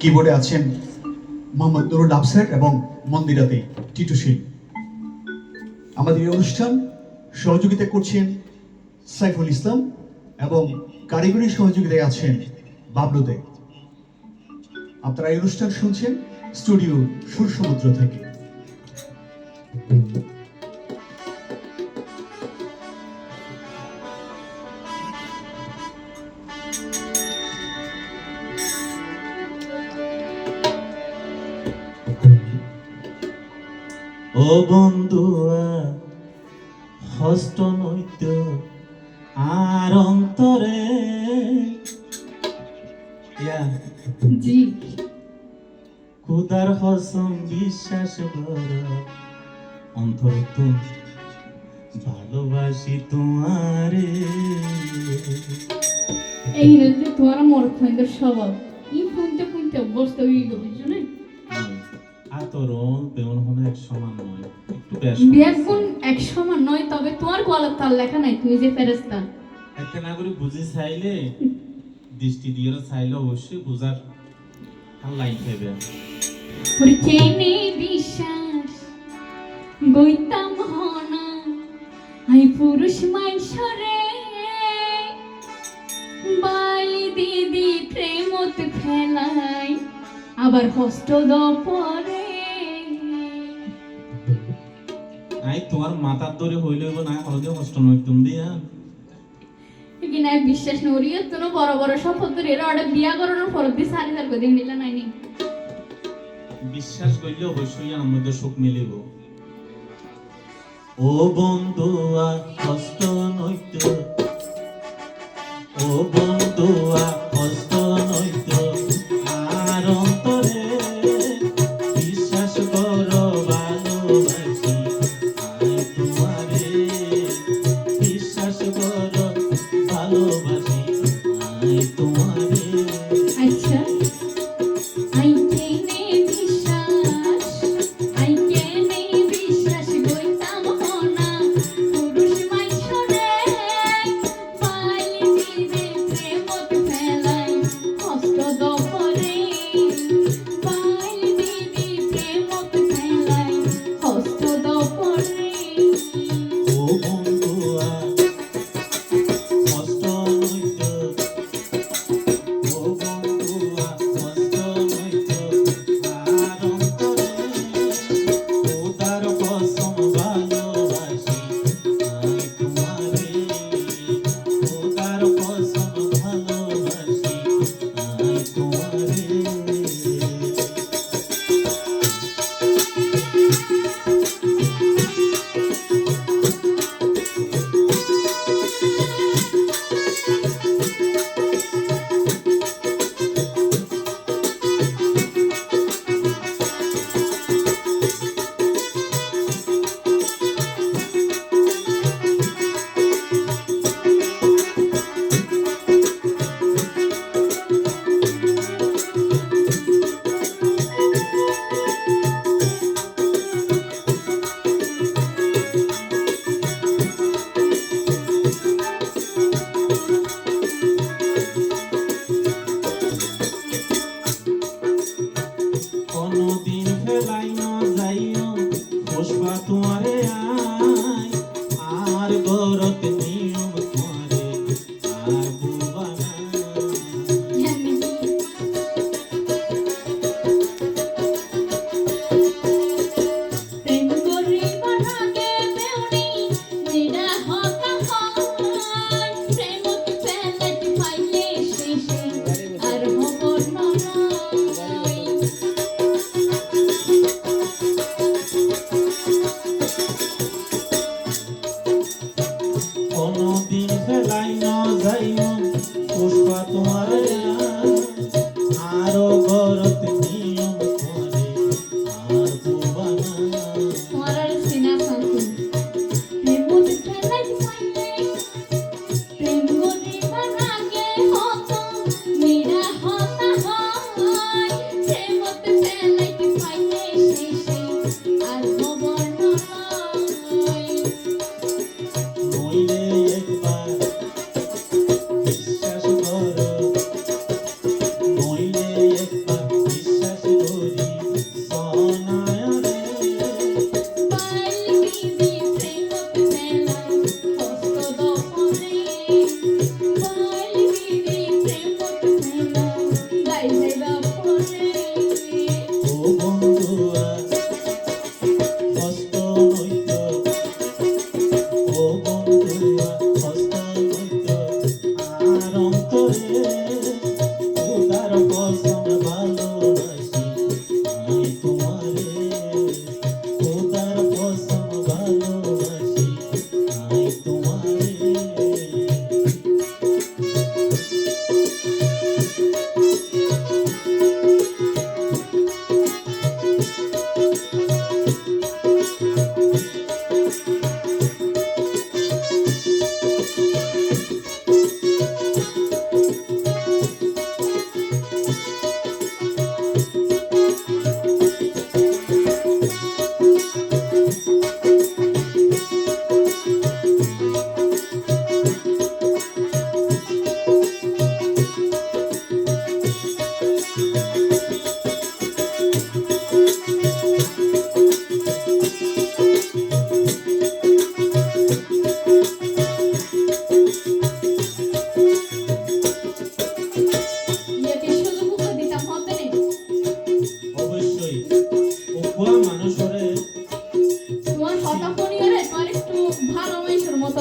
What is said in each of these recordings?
কিবোর্ডে আছেন মোহাম্মদ নুরুল আফসার এবং মন্দিরাতে টিটু সিং আমাদের এই অনুষ্ঠান সহযোগিতা করছেন সাইফুল ইসলাম এবং কারিগরি সহযোগিতায় আছেন বাবলু দে। আপনারা এই অনুষ্ঠান শুনছেন স্টুডিও সুর সমুদ্র থেকে। ও বন্ধুয়া হস্ত নৈত্য আর অন্তরে। জি। খুদার হসম বিশ্বাস বড় অন্তর তুম ভালোবাসি তোমারে। এই হচ্ছে তোমার মোর ফ্রেন্ডের স্বভাব ই ফুনতে ফুনতে অভ্যস্ত হয়ে গেল বুঝছ না আতরণ তেমন হলে এক সমান নয় একটু এক সমান নয় তবে তোমার তার লেখা নাই তুমি যে একটা বুঝি চাইলে দৃষ্টি দিয়ে চাইলে অবশ্যই বুঝার পরিচেনে বিশ্বাস গইতাম হনা আই পুরুষ মাইসরে বালি দিদি প্রেমত ফেলাই আবার হস্ত দপরে আই তোমার মাথার দরে হইলে হইব না হলদে কষ্ট নয় তুমি দিয়া। কিনা বিশ্বাস নরিও তো বড় বড় শপথ করে এরা অর্ডার বিয়া করানোর পর দিয়ে সারি সার করে মিলা নাইনি বিশ্বাস করলে অবশ্যই মধ্যে সুখ মিলিব। ও বন্ধুয়া কষ্ট নইত। ও বন্ধুয়া কষ্ট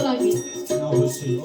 লাগবে অবশ্যই